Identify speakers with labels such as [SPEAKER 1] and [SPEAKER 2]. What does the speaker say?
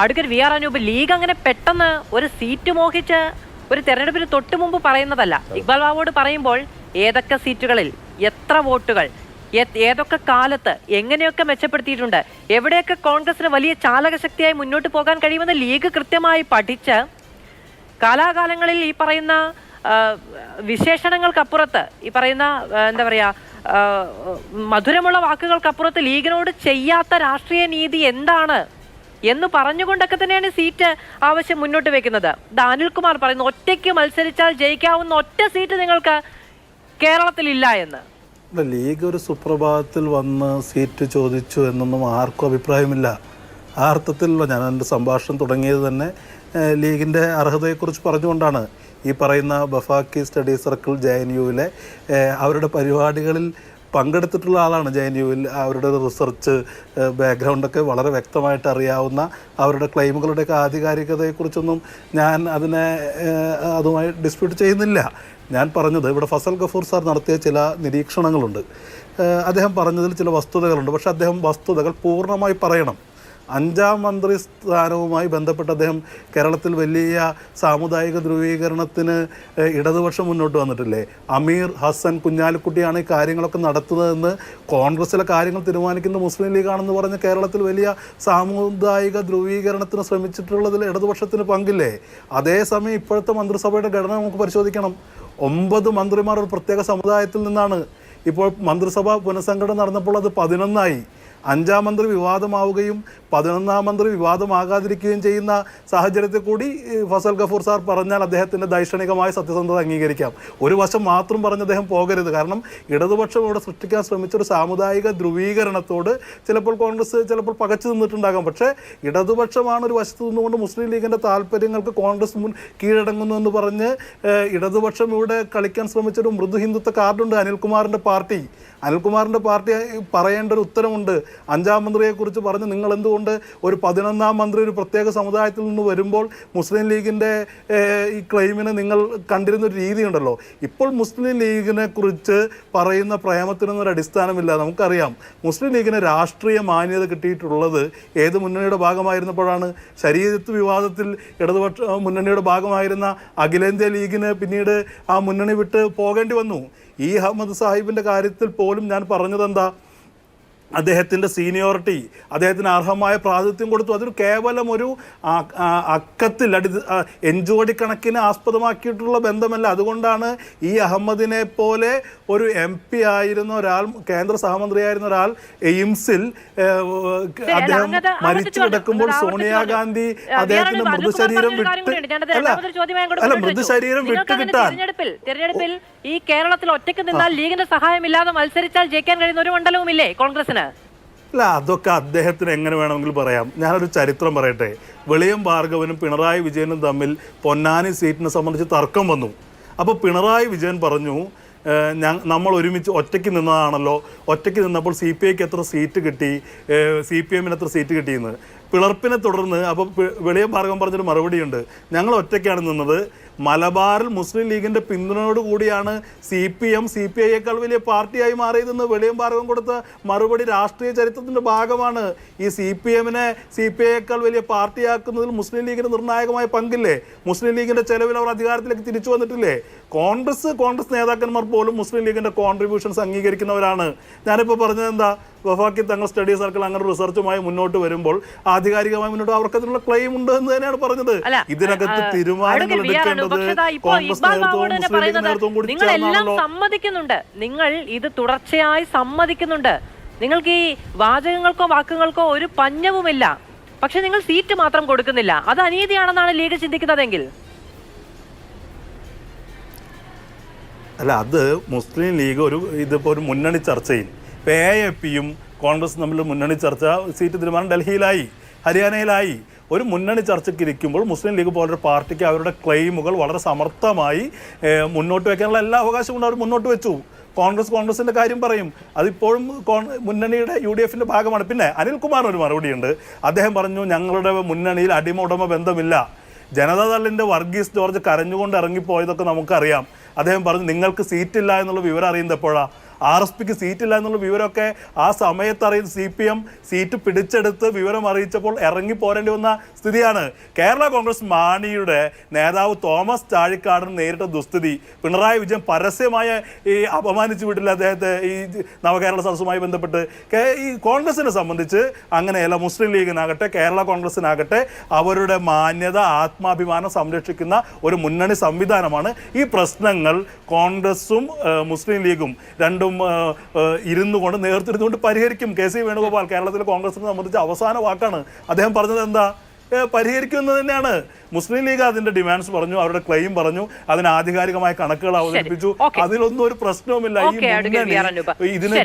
[SPEAKER 1] Advocate V R Anoop league അങ്ങനെ പെട്ടെന്ന് ഒരു സീറ്റ് മോഹിച്ച് ഒരു തെരഞ്ഞെടുപ്പിന് തൊട്ടു മുമ്പ് പറയുന്നതല്ല. ഇക്ബാൽ ബാബുവോട് പറയുമ്പോൾ ഏതൊക്കെ സീറ്റുകളിൽ എത്ര വോട്ടുകൾ ഏതൊക്കെ കാലത്ത് എങ്ങനെയൊക്കെ മെച്ചപ്പെടുത്തിയിട്ടുണ്ട് എവിടെയൊക്കെ കോൺഗ്രസിന് വലിയ ചാലകശക്തിയായി മുന്നോട്ട് പോകാൻ കഴിയുമെന്ന് ലീഗ് കൃത്യമായി പഠിച്ച് കാലാകാലങ്ങളിൽ ഈ പറയുന്ന വിശേഷണങ്ങൾക്കപ്പുറത്ത് ഈ പറയുന്ന എന്താ പറയുക മധുരമുള്ള വാക്കുകൾക്കപ്പുറത്ത് ലീഗിനോട് ചെയ്യാത്ത രാഷ്ട്രീയ നീതി എന്താണ് എന്ന് പറഞ്ഞുകൊണ്ടൊക്കെ തന്നെയാണ് സീറ്റ് ആവശ്യം മുന്നോട്ട് വെക്കുന്നത്. അനിൽകുമാർ പറയുന്നു ഒറ്റയ്ക്ക് മത്സരിച്ചാൽ ജയിക്കാവുന്ന ഒറ്റ സീറ്റ് നിങ്ങൾക്ക് കേരളത്തിൽ ഇല്ല
[SPEAKER 2] എന്ന്. ലീഗ് ഒരു സുപ്രഭാതത്തിൽ വന്ന് സീറ്റ് ചോദിച്ചു എന്നൊന്നും ആർക്കും അഭിപ്രായമില്ല. ആ ഞാൻ എന്റെ സംഭാഷണം തുടങ്ങിയത് തന്നെ ലീഗിന്റെ അർഹതയെക്കുറിച്ച് പറഞ്ഞുകൊണ്ടാണ്. ഈ പറയുന്ന Bafaqi study circle J N യുവിലെ അവരുടെ പരിപാടികളിൽ പങ്കെടുത്തിട്ടുള്ള ആളാണ് ജെ എൻ യുവിൽ. അവരുടെ റിസർച്ച് ബാക്ക്ഗ്രൗണ്ടൊക്കെ വളരെ വ്യക്തമായിട്ട് അറിയാവുന്ന അവരുടെ ക്ലെയിമുകളുടെയൊക്കെ ആധികാരികതയെക്കുറിച്ചൊന്നും ഞാൻ അതിനെ അതുമായി ഡിസ്പ്യൂട്ട് ചെയ്യുന്നില്ല. ഞാൻ പറഞ്ഞത് ഇവിടെ ഫസൽ ഗഫൂർ സാർ നടത്തിയ ചില നിരീക്ഷണങ്ങളുണ്ട്. അദ്ദേഹം പറഞ്ഞതിൽ ചില വസ്തുതകളുണ്ട്. പക്ഷേ അദ്ദേഹം വസ്തുതകൾ പൂർണമായി പറയണം. അഞ്ചാം മന്ത്രി സ്ഥാനവുമായി ബന്ധപ്പെട്ട് അദ്ദേഹം കേരളത്തിൽ വലിയ സാമുദായിക ധ്രുവീകരണത്തിന് ഇടതുപക്ഷം മുന്നോട്ട് വന്നിട്ടില്ലേ? അമീർ ഹസൻ കുഞ്ഞാലിക്കുട്ടിയാണ് ഈ കാര്യങ്ങളൊക്കെ നടത്തുന്നതെന്ന് കോൺഗ്രസ്സിലെ കാര്യങ്ങൾ തീരുമാനിക്കുന്ന മുസ്ലിം ലീഗാണെന്ന് പറഞ്ഞ് കേരളത്തിൽ വലിയ സാമുദായിക ധ്രുവീകരണത്തിന് ശ്രമിച്ചിട്ടുള്ളതിൽ ഇടതുപക്ഷത്തിന് പങ്കില്ലേ? അതേസമയം ഇപ്പോഴത്തെ മന്ത്രിസഭയുടെ ഘടന നമുക്ക് പരിശോധിക്കണം. ഒമ്പത് മന്ത്രിമാർ ഒരു പ്രത്യേക സമുദായത്തിൽ നിന്നാണ്. ഇപ്പോൾ മന്ത്രിസഭ പുനഃസംഘടന നടന്നപ്പോൾ അത് പതിനൊന്നായി. അഞ്ചാം മന്ത്രി വിവാദമാവുകയും പതിനൊന്നാം മന്ത്രി വിവാദമാകാതിരിക്കുകയും ചെയ്യുന്ന സാഹചര്യത്തിൽ കൂടി ഫസൽ ഗഫൂർ സാർ പറഞ്ഞാൽ അദ്ദേഹത്തിന്റെ ദൈക്ഷണികമായ സത്യസന്ധത അംഗീകരിക്കാം. ഒരു വശം മാത്രം പറഞ്ഞ് അദ്ദേഹം പോകരുത്. കാരണം ഇടതുപക്ഷം ഇവിടെ സൃഷ്ടിക്കാൻ ശ്രമിച്ച ഒരു സാമുദായിക ധ്രുവീകരണത്തോട് ചിലപ്പോൾ കോൺഗ്രസ് ചിലപ്പോൾ പകച്ചു നിന്നിട്ടുണ്ടാകാം. പക്ഷേ ഇടതുപക്ഷമാണ് ഒരു വശത്ത് നിന്നുകൊണ്ട് മുസ്ലിം ലീഗിന്റെ താല്പര്യങ്ങൾക്ക് കോൺഗ്രസ് മുൻ കീഴടങ്ങുന്നു എന്ന് പറഞ്ഞ് ഇടതുപക്ഷം ഇവിടെ കളിക്കാൻ ശ്രമിച്ചൊരു മൃദു ഹിന്ദുത്വ കാർഡുണ്ട് അനിൽകുമാറിന്റെ പാർട്ടി. അനിൽകുമാറിന്റെ പാർട്ടി പറയേണ്ട ഒരു ഉത്തരമുണ്ട്. അഞ്ചാം മന്ത്രിയെക്കുറിച്ച് പറഞ്ഞ് നിങ്ങൾ എന്തുകൊണ്ട് ഒരു പതിനൊന്നാം മന്ത്രി ഒരു പ്രത്യേക സമുദായത്തിൽ നിന്ന് വരുമ്പോൾ മുസ്ലിം ലീഗിന്റെ ഈ ക്ലെയിമിന് നിങ്ങൾ കണ്ടിരുന്ന ഒരു രീതിയുണ്ടല്ലോ ഇപ്പോൾ മുസ്ലിം ലീഗിനെ കുറിച്ച് പറയുന്ന പ്രേമത്തിനൊന്നും ഒരു അടിസ്ഥാനമില്ല. നമുക്കറിയാം. മുസ്ലിം ലീഗിന് രാഷ്ട്രീയ മാന്യത കിട്ടിയിട്ടുള്ളത് ഏത് മുന്നണിയുടെ ഭാഗമായിരുന്നപ്പോഴാണ്? ശരീരത്ത് വിവാദത്തിൽ ഇടതുപക്ഷ മുന്നണിയുടെ ഭാഗമായിരുന്ന അഖിലേന്ത്യാ ലീഗിന് പിന്നീട് ആ മുന്നണി വിട്ട് പോകേണ്ടി വന്നു. ഈ അഹമ്മദ് സാഹിബിന്റെ കാര്യത്തിൽ പോലും ഞാൻ പറഞ്ഞത് എന്താ അദ്ദേഹത്തിന്റെ സീനിയോറിറ്റി അദ്ദേഹത്തിന് അർഹമായ പ്രാതിനിധ്യം കൊടുത്തു. അതൊരു കേവലം ഒരു അക്കത്തിൽ അടി എൻജോടി കണക്കിന് ആസ്പദമാക്കിയിട്ടുള്ള ബന്ധമല്ല. അതുകൊണ്ടാണ് ഈ അഹമ്മദിനെ പോലെ ഒരു എം പി ആയിരുന്ന ഒരാൾ കേന്ദ്ര സഹമന്ത്രിയായിരുന്ന ഒരാൾ എയിംസിൽ അദ്ദേഹം മരിച്ചു കിടക്കുമ്പോൾ സോണിയാഗാന്ധി അദ്ദേഹത്തിന്റെ മൃതശരീരം വിട്ടു അല്ല മൃതശരീരം വിട്ടു കിട്ടാൻ.
[SPEAKER 1] തിരഞ്ഞെടുപ്പിൽ തിരഞ്ഞെടുപ്പിൽ ഈ കേരളത്തിൽ ഒറ്റയ്ക്ക് നിന്നാൽ ലീഗിന്റെ സഹായമില്ലാതെ മത്സരിച്ചാൽ ജയിക്കാൻ കഴിയുന്ന ഒരു മണ്ഡലവുമില്ലേ കോൺഗ്രസിന്?
[SPEAKER 2] അല്ല അതൊക്കെ അദ്ദേഹത്തിന് എങ്ങനെ വേണമെങ്കിൽ പറയാം. ഞാനൊരു ചരിത്രം പറയട്ടെ. വെളിയം ഭാർഗവനും പിണറായി വിജയനും തമ്മിൽ പൊന്നാനി സീറ്റിനെ സംബന്ധിച്ച് തർക്കം വന്നു. അപ്പോൾ പിണറായി വിജയൻ പറഞ്ഞു നമ്മൾ ഒരുമിച്ച് ഒറ്റയ്ക്ക് നിന്നതാണല്ലോ. ഒറ്റയ്ക്ക് നിന്നപ്പോൾ സി പി ഐക്ക് എത്ര സീറ്റ് കിട്ടി? സി പി എമ്മിന് എത്ര സീറ്റ് കിട്ടിയെന്ന്. പിളർപ്പിനെ തുടർന്ന് അപ്പോൾ വെളിയ ഭാർഗവൻ പറഞ്ഞൊരു മറുപടിയുണ്ട്. ഞങ്ങൾ ഒറ്റയ്ക്കാണ് നിന്നത്. മലബാറിൽ മുസ്ലിം ലീഗിന്റെ പിന്തുണയോട് കൂടിയാണ് C P M C P ഐയേക്കാൾ വലിയ പാർട്ടിയായി മാറിയതെന്ന് വെളിയം ഭാർഗവം കൊടുത്ത മറുപടി രാഷ്ട്രീയ ചരിത്രത്തിന്റെ ഭാഗമാണ്. ഈ സി പി എമ്മിനെ സി പി ഐയേക്കാൾ വലിയ പാർട്ടിയാക്കുന്നതിൽ മുസ്ലിം ലീഗിന് നിർണായകമായ പങ്കില്ലേ? മുസ്ലിം ലീഗിന്റെ ചെലവിൽ അവർ അധികാരത്തിലേക്ക് തിരിച്ചു വന്നിട്ടില്ലേ? കോൺഗ്രസ് കോൺഗ്രസ് നേതാക്കന്മാർ പോലും മുസ്ലിം ലീഗിന്റെ കോൺട്രിബ്യൂഷൻസ് അംഗീകരിക്കുന്നവരാണ്. ഞാനിപ്പോൾ പറഞ്ഞത് എന്താ വഫാക്കി തങ്ങൾ സ്റ്റഡി സർക്കിൾ അങ്ങനെ റിസർച്ചുമായി മുന്നോട്ട് വരുമ്പോൾ ആധികാരികമായി മുന്നോട്ട് അവർക്ക് അതിനുള്ള ക്ലെയിം ഉണ്ട് എന്ന് തന്നെയാണ് പറഞ്ഞത്. ഇതിനകത്ത് തീരുമാനങ്ങൾ എടുക്കേണ്ടത്
[SPEAKER 1] പക്ഷേ ദാ ഇപ്പോൾ
[SPEAKER 2] കോൺഗ്രസ് നേതൃത്വവും മുസ്ലിം ലീഗ്
[SPEAKER 1] പറയുന്നത്
[SPEAKER 2] നേതൃത്വവും കൂടി ചേർന്നാണല്ലോ.
[SPEAKER 1] സമ്മതിക്കുന്നുണ്ട്. നിങ്ങൾ ഇത് തുടർച്ചയായി സമ്മതിക്കുന്നുണ്ട്. നിങ്ങൾക്ക് ഈ വാചകങ്ങൾക്കോ വാക്കുകൾക്കോ ഒരു പഞ്ഞവുമില്ല. പക്ഷെ നിങ്ങൾ സീറ്റ് മാത്രം കൊടുക്കുന്നില്ല. അത് അനീതിയാണെന്നാണ് ലീഗ് ചിന്തിക്കുന്നതെങ്കിൽ
[SPEAKER 2] അല്ല അത് മുസ്ലിം ലീഗ് ഒരു ഇതിപ്പോ ഒരു മുന്നണി ചർച്ചയിൽ ഇപ്പോൾ എ പിയും കോൺഗ്രസ് തമ്മിൽ മുന്നണി ചർച്ച സീറ്റ് തീരുമാനം ഡൽഹിയിലായി ഹരിയാനയിലായി. ഒരു മുന്നണി ചർച്ചയ്ക്ക് ഇരിക്കുമ്പോൾ മുസ്ലിം ലീഗ് പോലൊരു പാർട്ടിക്ക് അവരുടെ ക്ലെയിമുകൾ വളരെ സമർത്ഥമായി മുന്നോട്ട് വയ്ക്കാനുള്ള എല്ലാ അവകാശവും കൊണ്ട് അവർ മുന്നോട്ട് വെച്ചു. കോൺഗ്രസ് കോൺഗ്രസിന്റെ കാര്യം പറയും. അതിപ്പോഴും മുന്നണിയുടെ യു ഡി എഫിന്റെ ഭാഗമാണ്. പിന്നെ അനിൽകുമാർ ഒരു മറുപടിയുണ്ട്. അദ്ദേഹം പറഞ്ഞു ഞങ്ങളുടെ മുന്നണിയിൽ അടിമ ഉടമ ബന്ധമില്ല. ജനതാദളിന്റെ വർഗീസ് ജോർജ് കരഞ്ഞുകൊണ്ട് ഇറങ്ങിപ്പോയതൊക്കെ നമുക്കറിയാം. അദ്ദേഹം പറഞ്ഞു നിങ്ങൾക്ക് സീറ്റില്ല എന്നുള്ള വിവരം അറിയുന്നത് എപ്പോഴാണ് ആർ എസ് പിക്ക് സീറ്റില്ല എന്നുള്ള വിവരമൊക്കെ ആ സമയത്ത് അറിയുന്ന സി പി എം സീറ്റ് പിടിച്ചെടുത്ത് വിവരം അറിയിച്ചപ്പോൾ ഇറങ്ങി പോരേണ്ടി വന്ന സ്ഥിതിയാണ്. കേരള കോൺഗ്രസ് മാണിയുടെ നേതാവ് തോമസ് ചാഴിക്കാടൻ നേരിട്ട ദുസ്ഥിതി. പിണറായി വിജയൻ പരസ്യമായ ഈ അപമാനിച്ചു വിട്ടില്ല അദ്ദേഹത്തെ ഈ നവകേരള സദസ്സുമായി ബന്ധപ്പെട്ട്. ഈ കോൺഗ്രസിനെ സംബന്ധിച്ച് അങ്ങനെയല്ല മുസ്ലിം ലീഗിനാകട്ടെ കേരള കോൺഗ്രസിനാകട്ടെ അവരുടെ മാന്യത ആത്മാഭിമാനം സംരക്ഷിക്കുന്ന ഒരു മുന്നണി സംവിധാനമാണ് ഈ പ്രശ്നങ്ങൾ കോൺഗ്രസും മുസ്ലിം ലീഗും രണ്ടും ഇരുന്നു കൊണ്ട് നേതൃത്വം പരിഹരിക്കും. കെ സി വേണുഗോപാൽ കേരളത്തിലെ കോൺഗ്രസിനെ സംബന്ധിച്ച് അവസാന വാക്കാണ്. അദ്ദേഹം പറഞ്ഞത് എന്താ? പരിഹരിക്കുന്നത് തന്നെയാണ്. മുസ്ലിം ലീഗ് അതിന്റെ ഡിമാൻഡ്സ് പറഞ്ഞു അവരുടെ ക്ലെയിം പറഞ്ഞു അതിന് ആധികാരികമായ കണക്കുകൾ അവതരിപ്പിച്ചു. അതിലൊന്നും ഒരു പ്രശ്നവുമില്ല. ഈ ഇതിന്